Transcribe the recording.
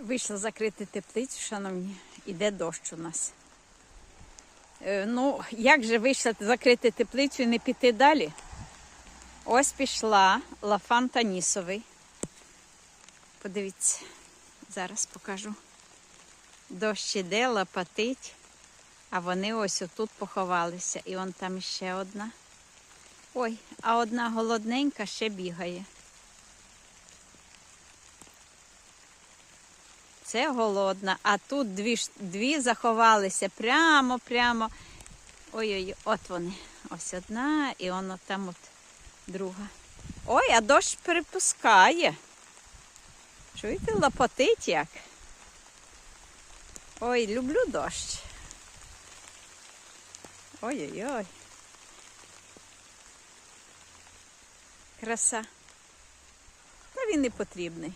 Вийшла закрити теплицю, шановні, іде дощ у нас. Е, ну, як же вийшла закрити теплицю і не піти далі? Ось пішла лафан танісовий. Подивіться, зараз покажу. Дощ іде, лопатить, а вони ось отут поховалися. І он там ще одна. Ой, а одна голодненька ще бігає. Це голодна, а тут дві, дві заховалися прямо, прямо. Ой-ой, от вони. Ось одна і воно там от друга. Ой, а дощ перепускає. Чуєте, лопотить як? Ой, люблю дощ. Ой-ой-ой. Краса. Та він не потрібний.